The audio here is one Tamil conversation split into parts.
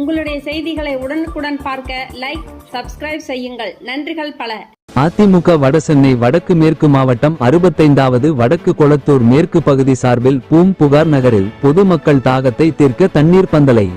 உங்களுடைய செய்திகளை உடனுக்குடன் பார்க்க லைக் சப்ஸ்கிரைப் செய்யுங்கள். நன்றிகள் பல. அதிமுக வடசென்னை வடக்கு மேற்கு மாவட்டம் அறுபத்தைந்தாவது வடக்கு கொளத்தூர் மேற்கு பகுதி சார்பில் பூம் புகார் நகரில் பொதுமக்கள் தாகத்தை தீர்க்க தண்ணீர் பந்தலை.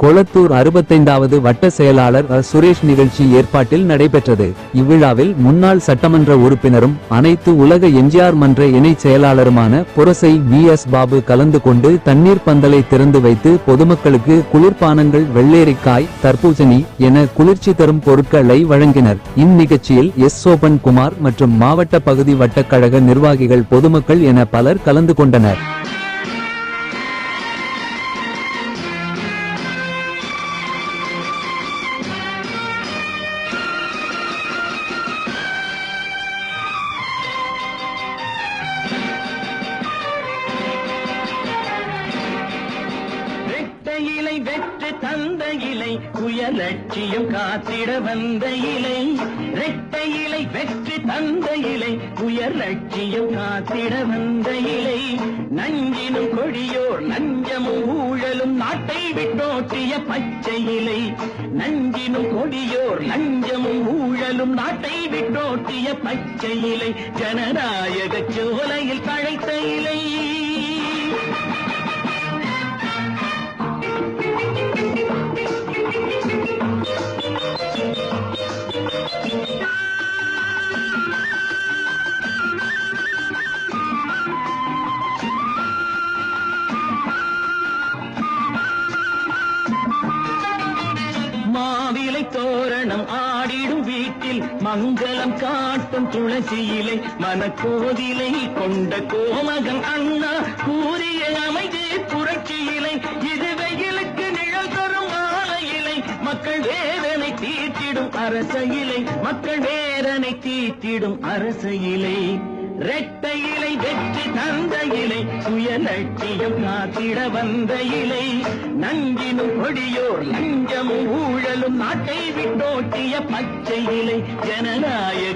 கொளத்தூர் அறுபத்தைந்தாவது வட்ட செயலாளர் சுரேஷ் நிகழ்ச்சி ஏற்பாட்டில் நடைபெற்றது. இவ்விழாவில் முன்னாள் சட்டமன்ற உறுப்பினரும் அனைத்து உலக எம்ஜிஆர் மன்ற இணைச் செயலாளருமான புரசை வி. எஸ். பாபு கலந்து கொண்டு தண்ணீர் பந்தலை திறந்து வைத்து பொதுமக்களுக்கு குளிர்பானங்கள் வெள்ளேரிக்காய் தர்பூசணி என குளிர்ச்சி தரும் பொருட்களை வழங்கினர். இந்நிகழ்ச்சியில் எஸ். சோபன் குமார் மற்றும் மாவட்ட பகுதி வட்டக்கழக நிர்வாகிகள் பொதுமக்கள் என பலர் கலந்து கொண்டனர். வெற்று தந்த இலை உயலட்சியம் காத்திட வந்த இலை ரெட்ட இலை வெற்று தந்த இலை உயர் லட்சியம் காத்திட வந்த இலை நஞ்சினும் கொடியோர் நஞ்சமும் ஊழலும் நாட்டை விட்டோட்டிய பச்சை இலை நஞ்சினும் கொடியோர் நஞ்சமும் ஊழலும் நாட்டை விட்டோட்டிய பச்சை இலை ஜனநாயக சோலையில் தழைத்த இலை. மாலை தோரணம் ஆடிடும் வீட்டில் மங்களம் காட்டும் துளசி இலை மனக்கோதிலை கொண்ட கோமகன் அண்ணா கூறிய அமைதி புரட்சியிலை இது வெயிலுக்கு நிழல் தரும் மாலை இலை மக்கள் வேதனை தீர்த்திடும் அரச இலை மக்கள் வேதனை தீர்த்திடும் அரச இலை ரெட்டை இலை வெற்றி தந்த இலை சுய லட்சியம் காத்திட வந்த இலை நங்கினும் கொடியோர் லஞ்சமும் ஊழலும் நாட்டை விட்டோட்டிய பச்சை இலை ஜனநாயக